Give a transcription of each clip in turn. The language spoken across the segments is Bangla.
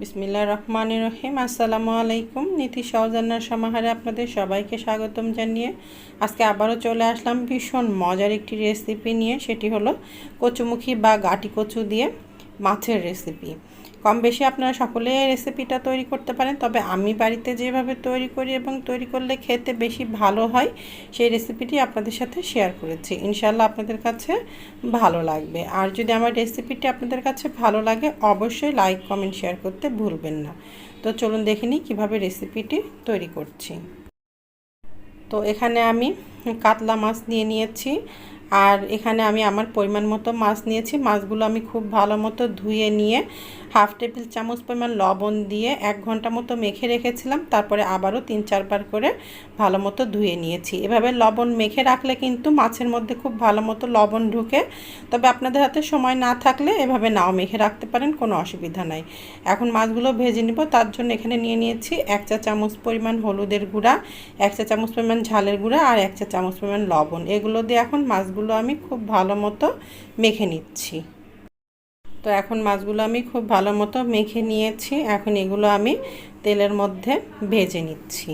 বিসমিল্লা রহমান রহিম। আসসালামু আলাইকুম নীতি সহজান্নার সমাহারে আপনাদের সবাইকে স্বাগতম জানিয়ে আজকে আবারও চলে আসলাম ভীষণ মজার একটি রেসিপি নিয়ে। সেটি হলো কচুমুখী বা গাটি কচু দিয়ে। মাছের রেসিপি কম বেশি আপনারা সকলে রেসিপিটা তৈরি করতে পারেন, তবে আমি বাড়িতে যেভাবে তৈরি করি এবং তৈরি করলে খেতে বেশি ভালো হয়, সেই রেসিপিটি আপনাদের সাথে শেয়ার করেছি। ইনশাল্লাহ আপনাদের কাছে ভালো লাগবে। আর যদি আমার রেসিপিটি আপনাদের কাছে ভালো লাগে, অবশ্যই লাইক কমেন্ট শেয়ার করতে ভুলবেন না। তো চলুন দেখে নিই কীভাবে রেসিপিটি তৈরি করছি। তো এখানে আমি কাতলা মাছ নিয়ে নিয়েছি আর এখানে আমি আমার পরিমাণ মতো মাছ নিয়েছি। মাছগুলো আমি খুব ভালো মতো ধুয়ে নিয়ে হাফ টেবিল চামচ পরিমাণ লবণ দিয়ে এক ঘণ্টা মতো মেখে রেখেছিলাম। তারপরে আবারও তিন চারবার করে ভালো মতো ধুয়ে নিয়েছি। এভাবে লবণ মেখে রাখলে কিন্তু মাছের মধ্যে খুব ভালো মতো লবণ ঢুকে। তবে আপনাদের হাতে সময় না থাকলে এভাবে নাও মেখে রাখতে পারেন, কোনো অসুবিধা নাই। এখন মাছগুলো ভেজে নিব। তার জন্য এখানে নিয়ে নিয়েছি এক চা চামচ পরিমাণ হলুদের গুঁড়া, এক চা চামচ পরিমাণ ঝালের গুঁড়া আর এক চা চামচ পরিমাণ লবণ। এগুলো দিয়ে এখন মাছগুলো আমি খুব ভালো মতো মেখে নিচ্ছি। তো এখন মাছগুলো আমি খুব ভালো মতো মেখে নিয়েছি। এখন এগুলো আমি তেলের মধ্যে ভেজে নিচ্ছি।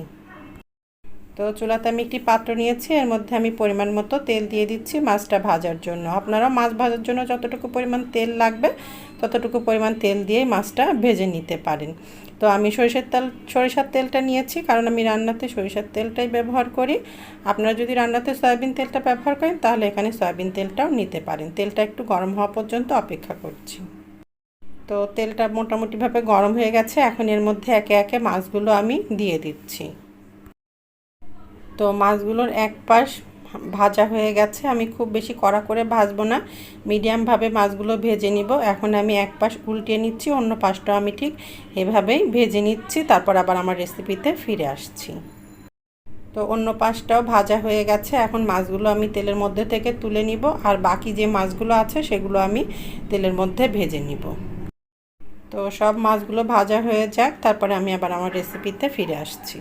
তো চুলাতে আমি একটি পাত্র নিয়েছি, এর মধ্যে আমি পরিমাণ মতো তেল দিয়ে দিচ্ছি মাছটা ভাজার জন্য। আপনারা মাছ ভাজার জন্য যতটুকু পরিমাণ তেল লাগবে ততটুকু পরিমাণ তেল দিয়ে মাছটা ভেজে নিতে পারেন। তো আমি সরিষার তেল, সরিষার তেলটা নিয়েছি কারণ আমি রান্নাতে সরিষার তেলটাই ব্যবহার করি। আপনারা যদি রান্নাতে সয়াবিন তেলটা ব্যবহার করেন তাহলে এখানে সয়াবিন তেলটাও নিতে পারেন। তেলটা একটু গরম হওয়া পর্যন্ত অপেক্ষা করছি। তো তেলটা মোটামুটিভাবে গরম হয়ে গেছে। এখন এর মধ্যে একে একে মাছগুলো আমি দিয়ে দিচ্ছি। তো মাছগুলোর এক পাশ ভাজা হয়ে গেছে। আমি খুব বেশি কড়া করে ভাজবো না। মিডিয়ামভাবে মাছগুলো ভেজে নিব। এখন আমি এক পাশ উল্টিয়ে নিচ্ছি, অন্য পাশটাও আমি ঠিক এভাবেই ভেজে নিচ্ছি। তারপর আবার আমার রেসিপিতে ফিরে আসছি। তো অন্য পাশটাও ভাজা হয়ে গেছে। এখন মাছগুলো আমি তেলের মধ্যে থেকে তুলে নিব। আর বাকি যে মাছগুলো আছে, সেগুলো আমি তেলের মধ্যে ভেজে নিব। তো সব মাছগুলো ভাজা হয়ে যাক। তারপরে আমি আবার আমার রেসিপিতে ফিরে আসছি।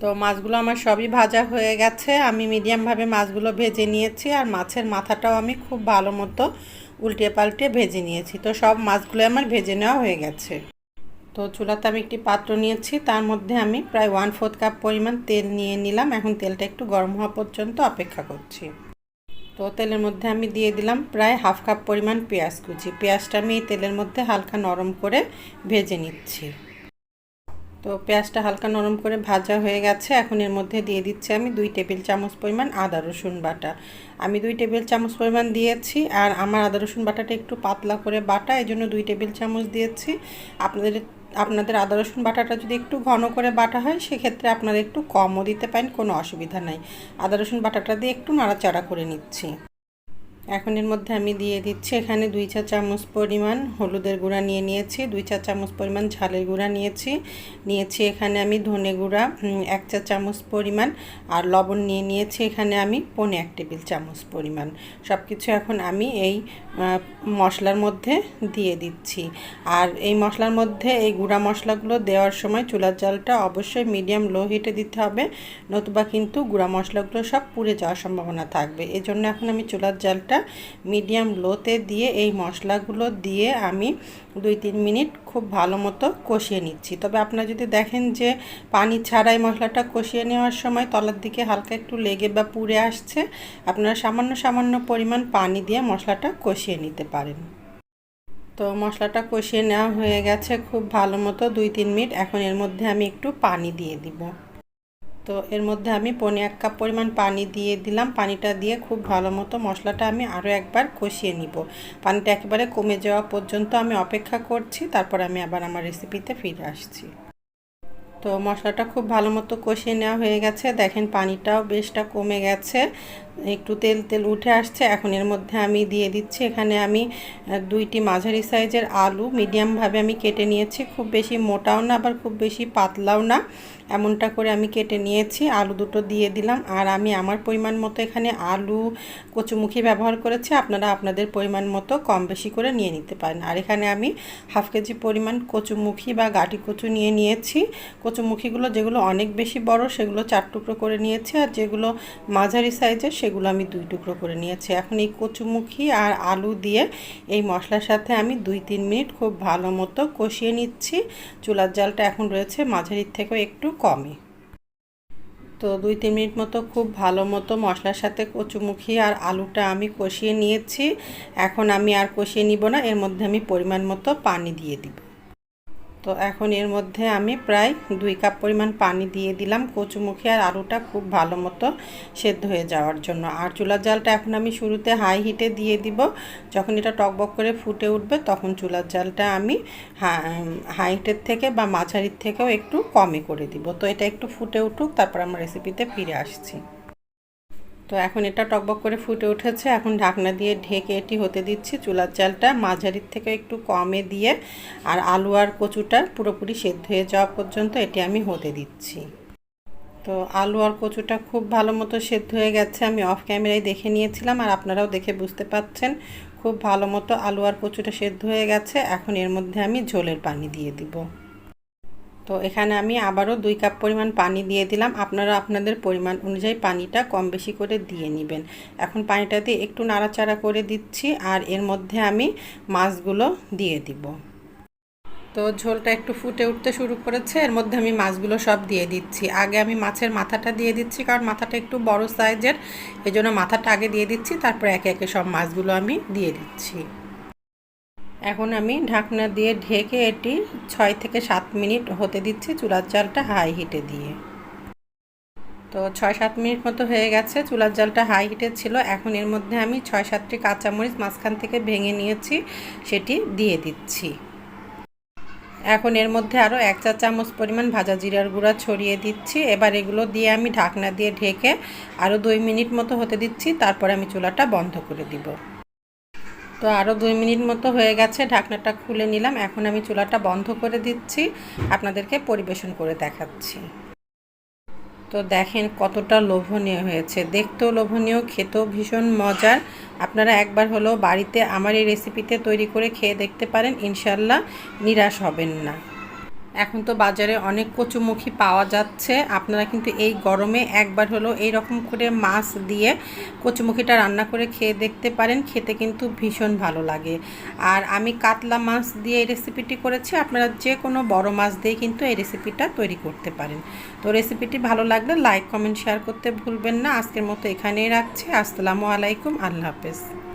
তো মাছগুলো আমার সবই ভাজা হয়ে গেছে। আমি মিডিয়ামভাবে মাছগুলো ভেজে নিয়েছি আর মাছের মাথাটাও আমি খুব ভালো মতো উল্টে পাল্টে ভেজে নিয়েছি। তো সব মাছগুলো আমার ভেজে নেওয়া হয়ে গেছে। তো চুলাতে আমি একটি পাত্র নিয়েছি, তার মধ্যে আমি প্রায় ওয়ান ফোর্থ কাপ পরিমাণ তেল নিয়ে নিলাম। এখন তেলটা একটু গরম হওয়া পর্যন্ত অপেক্ষা করছি। তো তেলের মধ্যে আমি দিয়ে দিলাম প্রায় হাফ কাপ পরিমাণ পেঁয়াজ কুচি। পেঁয়াজটা আমি এই তেলের মধ্যে হালকা নরম করে ভেজে নিচ্ছি। তো পেঁয়াজটা হালকা নরম করে ভাজা হয়ে গেছে। এখন এর মধ্যে দিয়ে দিচ্ছি আমি দুই টেবিল চামচ পরিমাণ আদা রসুন বাটা। আমি দুই টেবিল চামচ পরিমাণ দিয়েছি আর আমার আদা রসুন বাটাটা একটু পাতলা করে বাটা এই জন্য দুই টেবিল চামচ দিয়েছি। আপনাদের আপনাদের আদা রসুন বাটাটা যদি একটু ঘন করে বাটা হয়, সেক্ষেত্রে আপনারা একটু কমও দিতে পারেন, কোনো অসুবিধা নাই। আদা রসুন বাটাটা দিয়ে একটু নাড়াচাড়া করে নিচ্ছি। এখন এর মধ্যে আমি দিয়ে দিচ্ছি এখানে দুই চা চামচ পরিমাণ হলুদের গুঁড়া নিয়ে নিয়েছি, দুই চা চামচ পরিমাণ ঝালের গুঁড়া নিয়েছি। নিয়েছি এখানে আমি ধনে গুঁড়া এক চা চামচ পরিমাণ আর লবণ নিয়ে নিয়েছি এখানে আমি পনে এক টেবিল চামচ পরিমাণ। সব কিছু এখন আমি এই মশলার মধ্যে দিয়ে দিচ্ছি। আর এই মশলার মধ্যে এই গুঁড়া মশলাগুলো দেওয়ার সময় চুলার জালটা অবশ্যই মিডিয়াম লো হিটে দিতে হবে, নতুবা কিন্তু গুঁড়া মশলাগুলো সব পুড়ে যাওয়ার সম্ভাবনা থাকবে। এই জন্য এখন আমি চুলার জালটা মশলাটা মিডিয়াম লোতে দিয়ে এই মশলাগুলো দিয়ে আমি দুই তিন মিনিট খুব ভালো মতো কষিয়ে নিচ্ছি। তবে আপনারা যদি দেখেন যে পানি ছাড়াই মশলাটা কষিয়ে নেওয়ার সময় তলার দিকে হালকা একটু লেগে বা পুড়ে আসছে, আপনারা সামান্য সামান্য পরিমাণ পানি দিয়ে মশলাটা কষিয়ে নিতে পারেন। তো মশলাটা কষিয়ে নেওয়া হয়ে গেছে খুব ভালো মতো দুই তিন মিনিট। এখন এর মধ্যে আমি একটু পানি দিয়ে দিব। তো এর মধ্যে আমি পনে এক কাপ পরিমাণ পানি দিয়ে দিলাম। পানিটা দিয়ে খুব ভালো মতো মশলাটা আমি আরও একবার কষিয়ে নিব। পানিটা একেবারে কমে যাওয়া পর্যন্ত আমি অপেক্ষা করছি, তারপর আমি আবার আমার রেসিপিতে ফিরে আসছি। তো মশলাটা খুব ভালো মতো কষিয়ে নেওয়া হয়ে গেছে। দেখেন পানিটাও বেশটা কমে গেছে। একটু তেল তেল উঠে আসছে। এখন এর মধ্যে আমি দিয়ে দিচ্ছি। এখানে আমি দুইটি মাঝারি সাইজের আলু মিডিয়ামভাবে আমি কেটে নিয়েছি। খুব বেশি মোটাও না, আবার খুব বেশি পাতলাও না। এমনটা করে আমি কেটে নিয়েছি। আলু দুটো দিয়ে দিলাম। আর আমি আমার পরিমাণ মতো এখানে আলু, কচুমুখী ব্যবহার করেছি। আপনারা আপনাদের পরিমাণ মতো কম বেশি করে নিয়ে নিতে পারেন। আর এখানে আমি হাফ কেজি পরিমাণ কচুমুখী বা গাটি কচু নিয়ে নিয়েছি। কচুমুখীগুলো যেগুলো অনেক বেশি বড়, সেগুলো চার টুকরো করে নিয়েছি। আর যেগুলো মাঝারি সাইজের সেগুলো আমি দুই টুকরো করে নিয়েছি। এখন এই কচুমুখি আর আলু দিয়ে এই মশলার সাথে আমি দুই তিন মিনিট খুব ভালো মতো কষিয়ে নিচ্ছি। চুলার জালটা এখন রয়েছে মাঝারির থেকেও একটু কমে তো দুই তিন মিনিট মতো খুব ভালো মতো মশলার সাথে কচুমুখি আর আলুটা আমি কষিয়ে নিয়েছি। এখন আমি আর কষিয়ে নিব না, এর মধ্যে আমি পরিমাণ মতো পানি দিয়ে দিব। তো এখন এর মধ্যে আমি প্রায় দুই কাপ পরিমাণ পানি দিয়ে দিলাম। কচুমুখী আর আলুটা খুব ভালো মতো সেদ্ধ হয়ে যাওয়ার জন্য। আর চুলার জালটা এখন আমি শুরুতে হাই হিটে দিয়ে দিব। যখন এটা টকবক করে ফুটে উঠবে তখন চুলার জালটা আমি হাই হিটের থেকে বা মাঝারির থেকেও একটু কমে করে দিব। তো এটা একটু ফুটে উঠুক, তারপর আমার রেসিপিতে ফিরে আসছি। তো এখন এটা টকবক করে ফুটে উঠেছে। এখন ঢাকনা দিয়ে ঢেকে এটি হতে দিচ্ছি। চুলার চালটা মাঝারির থেকে একটু কমে দিয়ে আর আলু আর কচুটা পুরোপুরি সেদ্ধ হয়ে যাওয়া পর্যন্ত এটি আমি হতে দিচ্ছি। তো আলু আর কচুটা খুব ভালো মতো সেদ্ধ হয়ে গেছে। আমি অফ ক্যামেরায় দেখে নিয়েছিলাম আর আপনারাও দেখে বুঝতে পাচ্ছেন খুব ভালো মতো আলু আর কচুটা সেদ্ধ হয়ে গেছে। এখন এর মধ্যে আমি ঝোলের পানি দিয়ে দিব। তো এখানে আমি আবারও দুই কাপ পরিমাণ পানি দিয়ে দিলাম। আপনারা আপনাদের পরিমাণ অনুযায়ী পানিটা কম বেশি করে দিয়ে নেবেন। এখন পানিটা দিয়ে একটু নাড়াচাড়া করে দিচ্ছি আর এর মধ্যে আমি মাছগুলো দিয়ে দিব। তো ঝোলটা একটু ফুটে উঠতে শুরু করেছে, এর মধ্যে আমি মাছগুলো সব দিয়ে দিচ্ছি। আগে আমি মাছের মাথাটা দিয়ে দিচ্ছি কারণ মাথাটা একটু বড় সাইজের এই জন্য মাথাটা আগে দিয়ে দিচ্ছি, তারপর একে একে সব মাছগুলো আমি দিয়ে দিচ্ছি। এখন আমি ঢাকনা দিয়ে ঢেকে এটি ছয় থেকে সাত মিনিট হতে দিচ্ছি চুলার জালটা হাই হিটে দিয়ে। তো ছয় সাত মিনিট মতো হয়ে গেছে, চুলার জালটা হাই হিটে ছিল। এখন এর মধ্যে আমি ছয় সাতটি কাঁচামরিচ মাঝখান থেকে ভেঙে নিয়েছি, সেটি দিয়ে দিচ্ছি। এখন এর মধ্যে আরও এক চা চামচ পরিমাণ ভাজা জিরার গুঁড়া ছড়িয়ে দিচ্ছি। এবার এগুলো দিয়ে আমি ঢাকনা দিয়ে ঢেকে আরও দুই মিনিট মতো হতে দিচ্ছি। তারপরে আমি চুলাটা বন্ধ করে দিব। তো আরও দুই মিনিট মতো হয়ে গেছে, ঢাকনাটা খুলে নিলাম। এখন আমি চুলাটা বন্ধ করে দিচ্ছি, আপনাদেরকে পরিবেশন করে দেখাচ্ছি। তো দেখেন কতটা লোভনীয় হয়েছে। দেখতেও লোভনীয়, খেতেও ভীষণ মজার। আপনারা একবার হলেও বাড়িতে আমার এই রেসিপিতে তৈরি করে খেয়ে দেখতে পারেন, ইনশাল্লাহ নিরাশ হবেন না। এখন তো বাজারে অনেক কচুমুখী পাওয়া যাচ্ছে। আপনারা কিন্তু এই গরমে একবার হলো এই রকম করে মাছ দিয়ে কচুমুখিটা রান্না করে খেয়ে দেখতে পারেন, খেতে কিন্তু ভীষণ ভালো লাগে। আর আমি কাতলা মাছ দিয়ে এই রেসিপিটি করেছি, আপনারা যে কোনো বড় মাছ দিয়ে কিন্তু এই রেসিপিটা তৈরি করতে পারেন। তো রেসিপিটি ভালো লাগলে লাইক কমেন্ট শেয়ার করতে ভুলবেন না। আজকের মতো এখানেই রাখছি। আসসালামু আলাইকুম, আল্লাহ হাফেজ।